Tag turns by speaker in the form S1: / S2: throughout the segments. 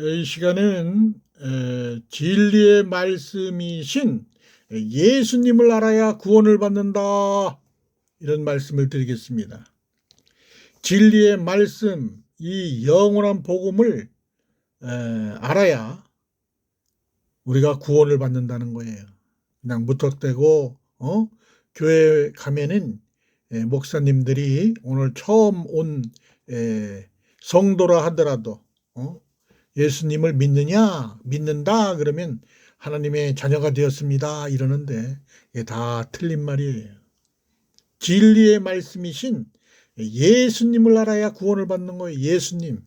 S1: 이 에, 진리의 말씀이신 예수님을 알아야 구원을 받는다. 이런 말씀을 드리겠습니다. 진리의 말씀, 이 영원한 복음을 에, 알아야 우리가 구원을 받는다는 거예요. 그냥 무턱대고 어? 교회 가면은 에, 목사님들이 오늘 처음 온 에, 성도라 하더라도 어? 예수님을 믿느냐 믿는다 그러면 하나님의 자녀가 되었습니다 이러는데 이게 다 틀린 말이에요. 진리의 말씀이신 예수님을 알아야 구원을 받는 거예요. 예수님.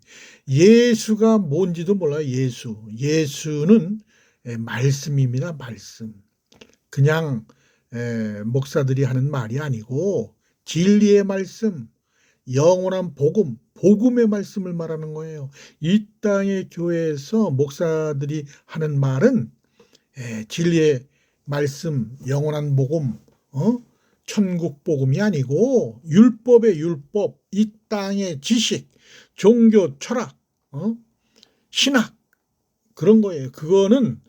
S1: 예수가 뭔지도 몰라요. 예수. 예수는 에, 말씀입니다. 말씀. 그냥 에, 목사들이 하는 말이 아니고 진리의 말씀, 영원한 복음, 복음의 말씀을 말하는 거예요. 이 땅의 교회에서 목사들이 하는 말은 에, 진리의 말씀, 영원한 복음, 어? 천국 복음이 아니고 율법의 율법, 이 땅의 지식, 종교, 철학, 어? 신학 그런 거예요. 그거는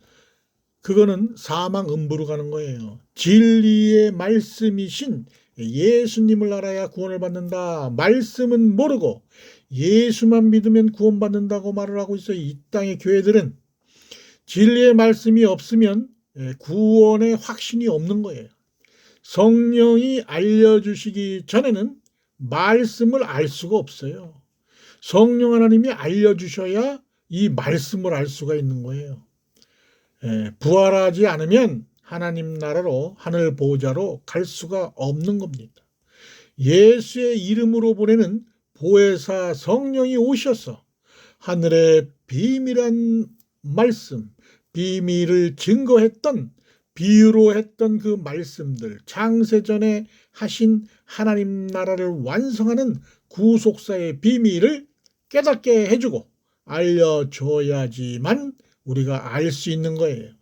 S1: 그거는 사망 음부로 가는 거예요. 진리의 말씀이신 예수님을 알아야 구원을 받는다. 말씀은 모르고 예수만 믿으면 구원받는다고 말을 하고 있어요. 이 땅의 교회들은 진리의 말씀이 없으면 예, 구원의 확신이 없는 거예요. 성령이 알려주시기 전에는 말씀을 알 수가 없어요. 성령 하나님이 알려주셔야 이 말씀을 알 수가 있는 거예요. 예, 부활하지 않으면 하나님 나라로 하늘 보호자로 갈 수가 없는 겁니다. 예수의 이름으로 보내는 보혜사 성령이 오셔서 하늘의 비밀한 말씀, 비밀을 증거했던 비유로 했던 그 말씀들, 창세전에 하신 하나님 나라를 완성하는 구속사의 비밀을 깨닫게 해주고 알려줘야지만 우리가 알 수 있는 거예요.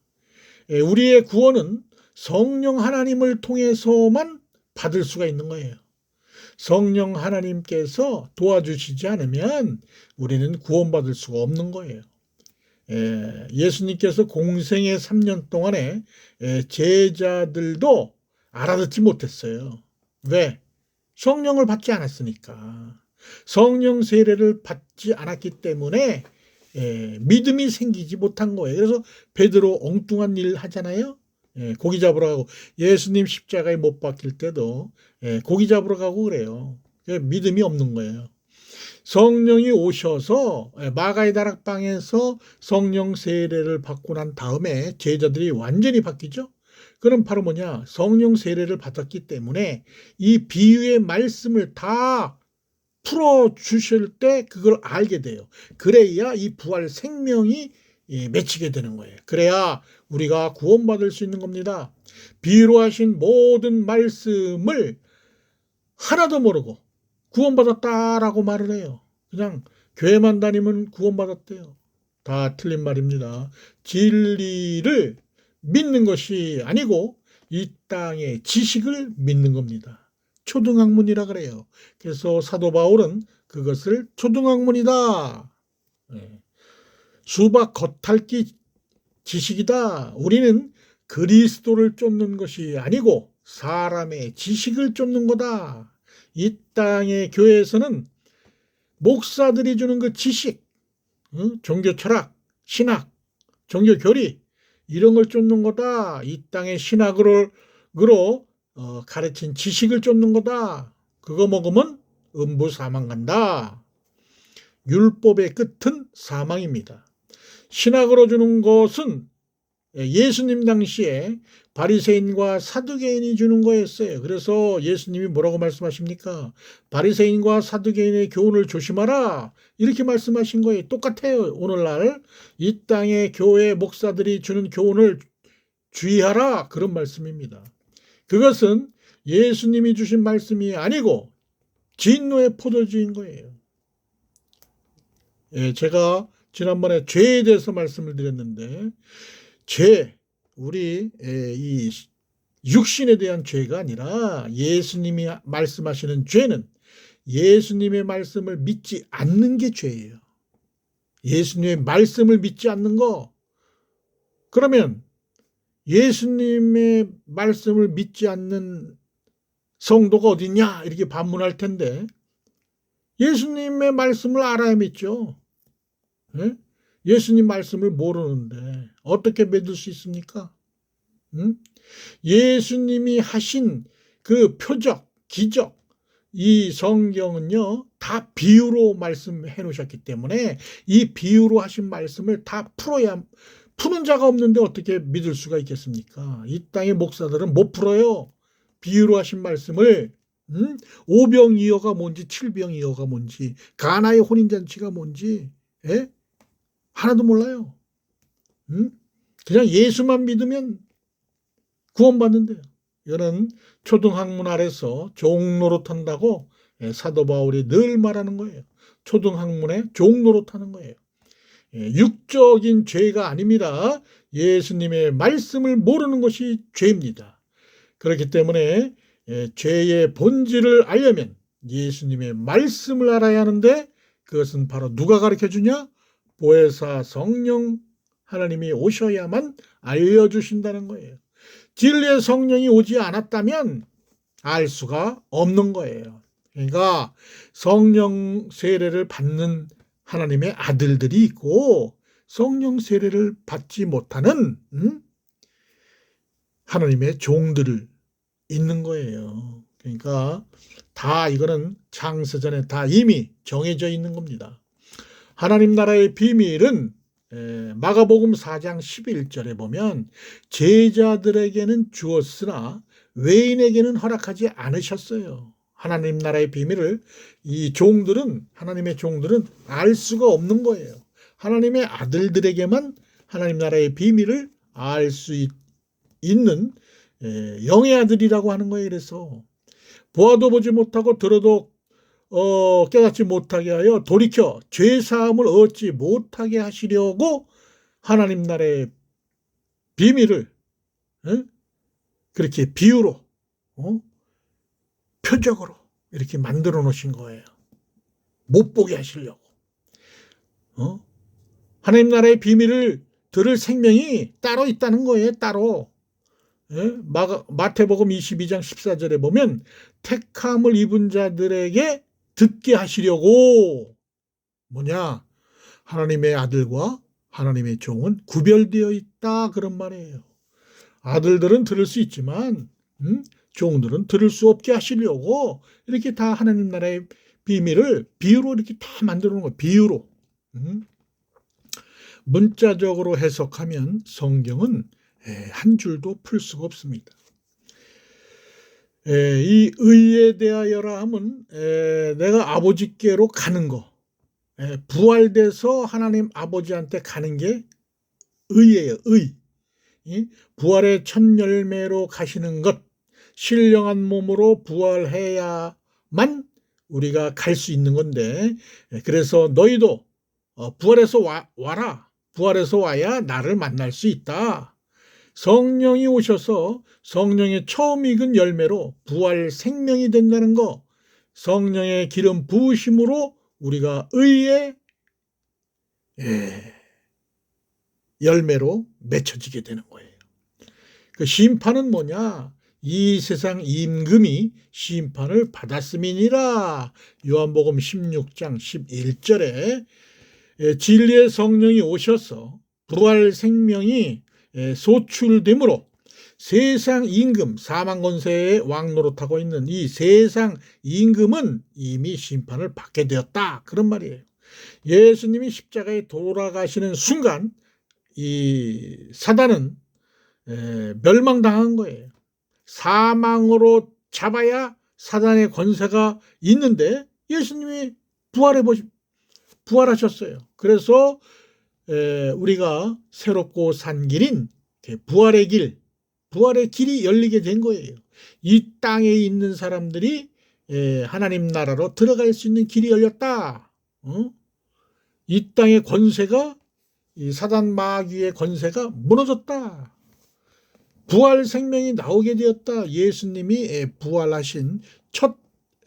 S1: 예, 우리의 구원은 성령 하나님을 통해서만 받을 수가 있는 거예요. 성령 하나님께서 도와주시지 않으면 우리는 구원받을 수가 없는 거예요. 예, 예수님께서 공생의 3년 동안에 예, 제자들도 알아듣지 못했어요. 왜? 성령을 받지 않았으니까. 성령 세례를 받지 않았기 때문에 예, 믿음이 생기지 못한 거예요. 그래서 베드로 엉뚱한 일 하잖아요. 예, 고기 잡으러 가고 예수님 십자가에 못 박힐 때도 예, 고기 잡으러 가고 그래요. 믿음이 없는 거예요. 성령이 오셔서 예, 마가의 다락방에서 성령 세례를 받고 난 다음에 제자들이 완전히 바뀌죠. 그럼 바로 뭐냐? 성령 세례를 받았기 때문에 이 비유의 말씀을 다 풀어 주실 때 그걸 알게 돼요. 그래야 이 부활 생명이 예, 맺히게 되는 거예요. 그래야 우리가 구원받을 수 있는 겁니다. 비유로 하신 모든 말씀을 하나도 모르고 구원받았다라고 말을 해요. 그냥 교회만 다니면 구원받았대요. 다 틀린 말입니다. 진리를 믿는 것이 아니고 이 땅의 지식을 믿는 겁니다. 초등학문이라 그래요. 그래서 사도 바울은 그것을 초등학문이다. 예. 수박 겉핥기 지식이다. 우리는 그리스도를 쫓는 것이 아니고 사람의 지식을 쫓는 거다. 이 땅의 교회에서는 목사들이 주는 그 지식, 종교 철학, 신학, 종교 교리 이런 걸 쫓는 거다. 이 땅의 신학으로 어, 가르친 지식을 쫓는 거다. 그거 먹으면 음부 사망 간다. 율법의 끝은 사망입니다. 신학으로 주는 것은 예수님 당시에 바리새인과 사두개인이 주는 거였어요. 그래서 예수님이 뭐라고 말씀하십니까? 바리새인과 사두개인의 교훈을 조심하라. 이렇게 말씀하신 거예요. 똑같아요. 오늘날 이 땅의 교회 목사들이 주는 교훈을 주의하라. 그런 말씀입니다. 그것은 예수님이 주신 말씀이 아니고 진노의 포도주인 거예요. 예, 제가 지난번에 죄에 대해서 말씀을 드렸는데 죄, 우리 이 육신에 대한 죄가 아니라 예수님이 말씀하시는 죄는 예수님의 말씀을 믿지 않는 게 죄예요. 예수님의 말씀을 믿지 않는 거. 그러면 예수님의 말씀을 믿지 않는 성도가 어딨냐? 이렇게 반문할 텐데 예수님의 말씀을 알아야 믿죠. 예? 예수님 말씀을 모르는데 어떻게 믿을 수 있습니까? 응? 예수님이 하신 그 표적, 기적, 이 성경은요, 다 비유로 말씀해 놓으셨기 때문에 이 비유로 하신 말씀을 다 풀어야, 푸는 자가 없는데 어떻게 믿을 수가 있겠습니까? 이 땅의 목사들은 못 풀어요. 비유로 하신 말씀을, 음? 오병이어가 뭔지, 칠병이어가 뭔지, 가나의 혼인잔치가 뭔지, 예? 하나도 몰라요. 음? 그냥 예수만 믿으면 구원받는데요. 이거는 초등학문 아래서 종로로 탄다고 예, 사도 바울이 늘 말하는 거예요. 초등학문에 종로로 타는 거예요. 예, 육적인 죄가 아닙니다. 예수님의 말씀을 모르는 것이 죄입니다. 그렇기 때문에 예, 죄의 본질을 알려면 예수님의 말씀을 알아야 하는데 그것은 바로 누가 가르쳐 주냐? 보혜사 성령 하나님이 오셔야만 알려주신다는 거예요. 진리의 성령이 오지 않았다면 알 수가 없는 거예요. 그러니까 성령 세례를 받는 하나님의 아들들이 있고 성령 세례를 받지 못하는 음? 하나님의 종들을 있는 거예요. 그러니까 다 이거는 창세전에 다 이미 정해져 있는 겁니다. 하나님 나라의 비밀은 에, 마가복음 4장 11절에 보면 제자들에게는 주었으나 외인에게는 허락하지 않으셨어요. 하나님 나라의 비밀을 이 종들은 하나님의 종들은 알 수가 없는 거예요. 하나님의 아들들에게만 하나님 나라의 비밀을 알 수 있는 에, 영의 아들이라고 하는 거예요. 그래서 보아도 보지 못하고 들어도 어, 깨닫지 못하게 하여 돌이켜 죄 사함을 얻지 못하게 하시려고 하나님 나라의 비밀을 어? 그렇게 비유로 어? 표적으로 이렇게 만들어 놓으신 거예요. 못 보게 하시려고. 어? 하나님 나라의 비밀을 들을 생명이 따로 있다는 거예요. 따로. 예? 마, 마태복음 22장 14절에 보면 택함을 입은 자들에게 듣게 하시려고 뭐냐 하나님의 아들과 하나님의 종은 구별되어 있다 그런 말이에요. 아들들은 들을 수 있지만 음? 종들은 들을 수 없게 하시려고 이렇게 다 하나님 나라의 비밀을 비유로 이렇게 다 만들어 놓은 거예요. 비유로. 음? 문자적으로 해석하면 성경은 한 줄도 풀 수가 없습니다. 에, 이 의에 대하여라 함은 에, 내가 아버지께로 가는 거 에, 부활돼서 하나님 아버지한테 가는 게 의예요 의 이? 부활의 첫 열매로 가시는 것 신령한 몸으로 부활해야만 우리가 갈 수 있는 건데 그래서 너희도 어, 부활해서 와, 와라 부활해서 와야 나를 만날 수 있다 성령이 오셔서 성령의 처음 익은 열매로 부활 생명이 된다는 거, 성령의 기름 부으심으로 우리가 의의 예, 열매로 맺혀지게 되는 거예요. 그 심판은 뭐냐? 이 세상 임금이 심판을 받았음이니라. 요한복음 16장 11절에 예, 진리의 성령이 오셔서 부활 생명이 예, 소출됨으로 세상 임금 사망 권세의 왕노릇하고 있는 이 세상 임금은 이미 심판을 받게 되었다 그런 말이에요. 예수님이 십자가에 돌아가시는 순간 이 사단은 멸망당한 거예요. 사망으로 잡아야 사단의 권세가 있는데 예수님이 부활해 보시 부활하셨어요. 그래서 우리가 새롭고 산 길인 부활의 길, 부활의 길이 열리게 된 거예요. 이 땅에 있는 사람들이 하나님 나라로 들어갈 수 있는 길이 열렸다. 어? 이 땅의 권세가 이 사단 마귀의 권세가 무너졌다. 부활 생명이 나오게 되었다. 예수님이 부활하신 첫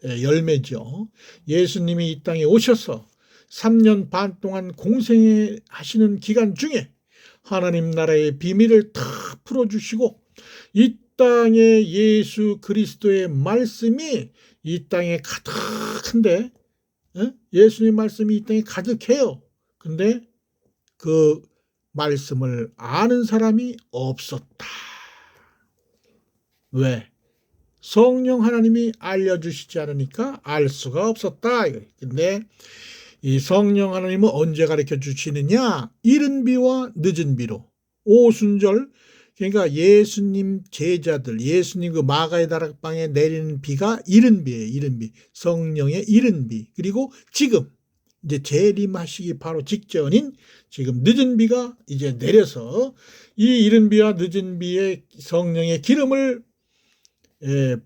S1: 열매죠. 예수님이 이 땅에 오셔서 3년 반 동안 공생하시는 기간 중에 하나님 나라의 비밀을 다 풀어주시고 이 땅에 예수 그리스도의 말씀이 이 땅에 가득한데 어? 예수님 말씀이 이 땅에 가득해요. 근데 그 말씀을 아는 사람이 없었다. 왜? 성령 하나님이 알려주시지 않으니까 알 수가 없었다. 근데 이 성령 하나님은 언제 가르쳐 주시느냐? 이른 비와 늦은 비로. 오순절, 그러니까 예수님 제자들, 예수님 그 마가의 다락방에 내리는 비가 이른 비예요. 이른 비. 성령의 이른 비. 그리고 지금 이제 재림하시기 바로 직전인 지금 늦은 비가 이제 내려서 이 이른 비와 늦은 비의 성령의 기름을 에,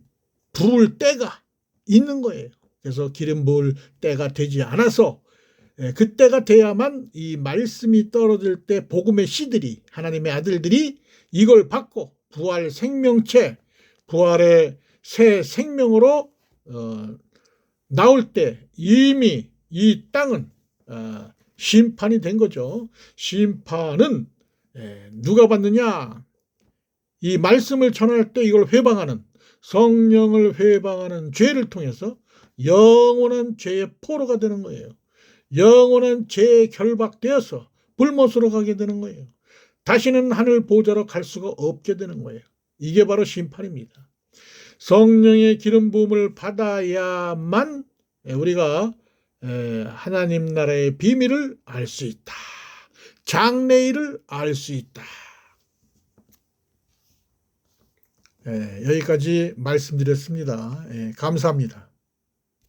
S1: 부을 때가 있는 거예요. 그래서 기름 부을 때가 되지 않아서 에, 그때가 돼야만 이 말씀이 떨어질 때 복음의 씨들이 하나님의 아들들이 이걸 받고 부활 생명체 부활의 새 생명으로 어, 나올 때 이미 이 땅은 어, 심판이 된 거죠. 심판은 에, 누가 받느냐? 이 말씀을 전할 때 이걸 회방하는 성령을 회방하는 죄를 통해서 영원한 죄의 포로가 되는 거예요. 영원한 죄에 결박되어서 불못으로 가게 되는 거예요. 다시는 하늘 보좌로 갈 수가 없게 되는 거예요. 이게 바로 심판입니다. 성령의 기름 부음을 받아야만 우리가 하나님 나라의 비밀을 알 수 있다. 장래일을 알 수 있다. 예, 여기까지 말씀드렸습니다. 예, 감사합니다.